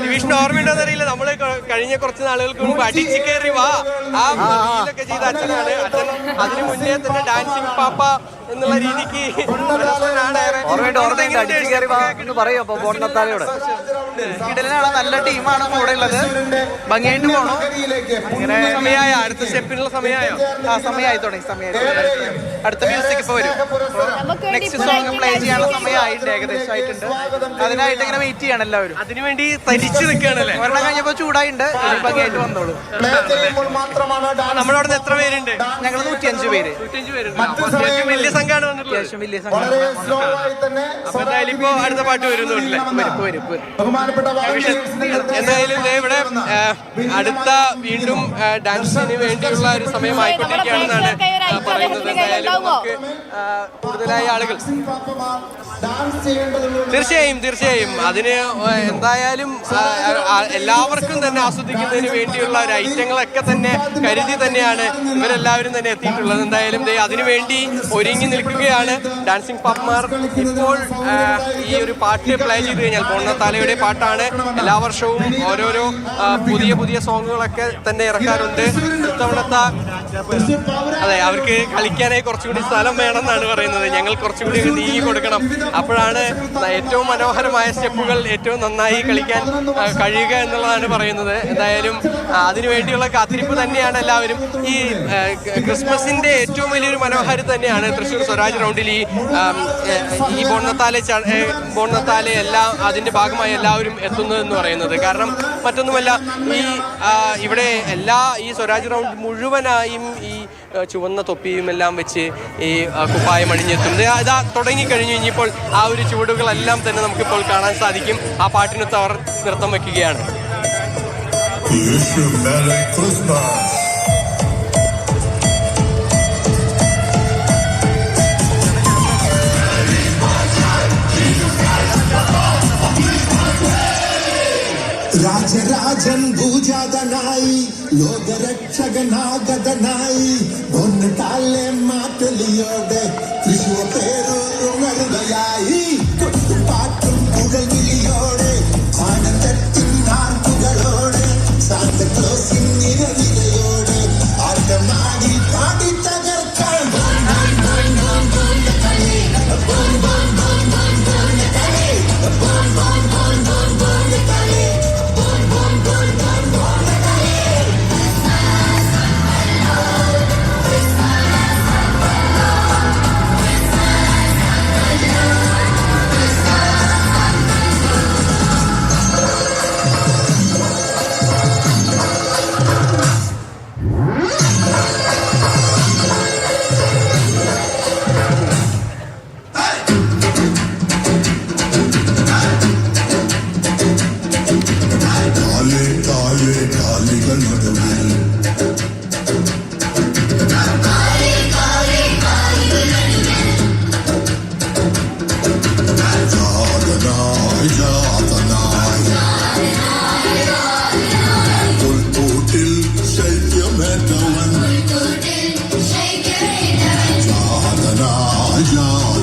Division ഓർമ്മയുണ്ടോന്ന് അറിയില്ല നമ്മൾ കഴിഞ്ഞ കുറച്ച് നാളുകൾക്ക് മുമ്പ് അടിച്ചു കയറി വാ. ആ ഒക്കെ ചെയ്ത അച്ഛനാണ്. അച്ഛൻ അതിനു മുന്നേ തന്നെ ഡാൻസിങ് പാപ്പ എന്നുള്ള രീതിക്ക്. ഓർമ്മയുണ്ട് ഓർമ്മയുണ്ട്. അടിച്ചു കയറി വാ എന്ന് പറയും അപ്പൊ ബോണ്ടത്താലയോട് കിടലിനാണ് നല്ല ടീമാണ് കൂടെ ഉള്ളത്. ഭംഗിയായിട്ട് പോണു. ഇങ്ങനെ സമയമായ അടുത്ത സ്റ്റെപ്പിനുള്ള സമയമായോ. ആ സമയമായി തുടങ്ങി സമയമായി അടുത്ത മ്യൂസിക് ഇപ്പൊ വരും. നമുക്ക് വേണ്ടി നെക്സ്റ്റ് സോങ് പ്ലേ ചെയ്യാനുള്ള സമയമായിട്ട് സമയമായിട്ടുണ്ട് ഏകദേശം ആയിട്ടുണ്ട്. അതിനായിട്ട് ഇങ്ങനെ വെയിറ്റ് ചെയ്യണം എല്ലാവരും. അതിനുവേണ്ടി തരിച്ചു നിൽക്കുകയാണല്ലേ? ഒരെണ്ണം കഴിഞ്ഞപ്പോ ചൂടായിട്ടുണ്ട് ഭംഗിയായിട്ട് വന്നോളൂ. നമ്മുടെ അവിടെ നിന്ന് എത്ര പേരുണ്ട്? ഞങ്ങൾ നൂറ്റിയഞ്ച് പേര്. അത്യാവശ്യം വലിയ സംഘമാണ് വന്നിട്ടുള്ളത്. അത്യാവശ്യം വലിയ സംഘം അപ്പൊ എന്തായാലും ഇപ്പൊ അടുത്ത പാട്ട് വരുന്നുണ്ടല്ലേ വരും വരും വരും. എന്തായാലും ദേ ഇവിടെ അടുത്ത വീണ്ടും ഡാൻസിന് വേണ്ടിയുള്ള ഒരു സമയമായിക്കൊണ്ടിരിക്കുകയാണെന്നാണ് ആയിക്കൊണ്ടിരിക്കുകയാണെന്നാണ് പറയുന്നത്. എന്തായാലും കൂടുതലായ ആളുകൾ. തീർച്ചയായും തീർച്ചയായും. അതിന് എന്തായാലും എല്ലാവർക്കും തന്നെ ആസ്വദിക്കുന്നതിന് വേണ്ടിയുള്ള ഒരു ഐറ്റങ്ങളൊക്കെ തന്നെ കരുതി തന്നെയാണ് ഇവരെല്ലാവരും തന്നെ എത്തിയിട്ടുള്ളത്. എന്തായാലും ദേ അതിനു വേണ്ടി ഒരുങ്ങി നിൽക്കുകയാണ്. ഡാൻസിങ് പാപ്പമാർ ഇപ്പോൾ ഈ ഒരു പാട്ട് പ്ലേ ചെയ്ത് കഴിഞ്ഞാൽ പൊണ്ണത്താലയുടെ പാട്ടാണ് എല്ലാ വർഷവും ഓരോരോ പുതിയ പുതിയ സോങ്ങുകളൊക്കെ തന്നെ ഇറക്കാറുണ്ട്. ഇത്തവണത്തെ അതെ അവർക്ക് കളിക്കാനായി കുറച്ചുകൂടി സ്ഥലം വേണമെന്നാണ് പറയുന്നത്. ഞങ്ങൾ കുറച്ചുകൂടി നീങ്ങി കൊടുക്കണം. അപ്പോഴാണ് ഏറ്റവും മനോഹരമായ സ്റ്റെപ്പുകൾ ഏറ്റവും നന്നായി കളിക്കാൻ കഴിയുക എന്നുള്ളതാണ് പറയുന്നത്. എന്തായാലും അതിനുവേണ്ടിയുള്ള അതിനു വേണ്ടിയുള്ള കാത്തിരിപ്പ് തന്നെയാണ് എല്ലാവരും. ഈ ക്രിസ്മസിന്റെ ഏറ്റവും വലിയൊരു മനോഹാരം തന്നെയാണ് തൃശ്ശൂർ സ്വരാജ് റൗണ്ടിൽ ഈ ഈ ബോണത്താലെ ബോണ്ണത്താലെ എല്ലാം അതിന്റെ ഭാഗമായി എല്ലാവരും എത്തുന്നത് എന്ന് പറയുന്നത്. കാരണം മറ്റൊന്നുമല്ല ഈ ഇവിടെ എല്ലാ ഈ സ്വരാജ് റൗണ്ട് മുഴുവനായും ഈ ചുവന്ന തൊപ്പിയും എല്ലാം വെച്ച് ഈ കുപ്പായം അണിഞ്ഞെത്തുന്നത്. ഇതാ തുടങ്ങിക്കഴിഞ്ഞു. ഇനിയിപ്പോൾ ആ ഒരു ചുവടുകളെല്ലാം തന്നെ നമുക്കിപ്പോൾ കാണാൻ സാധിക്കും. ആ പാട്ടിനൊത്ത് അവർ നൃത്തം വയ്ക്കുകയാണ് Wish ಪೂಜಾದನಾಯಿ ಯೋಗ ರಕ್ಷಕನಾಗದನಾಯಿ ಒಂದು ತಾಲೆ ಮಾತಲಿಯೋದೆ ಕೃಷಿ Hadi.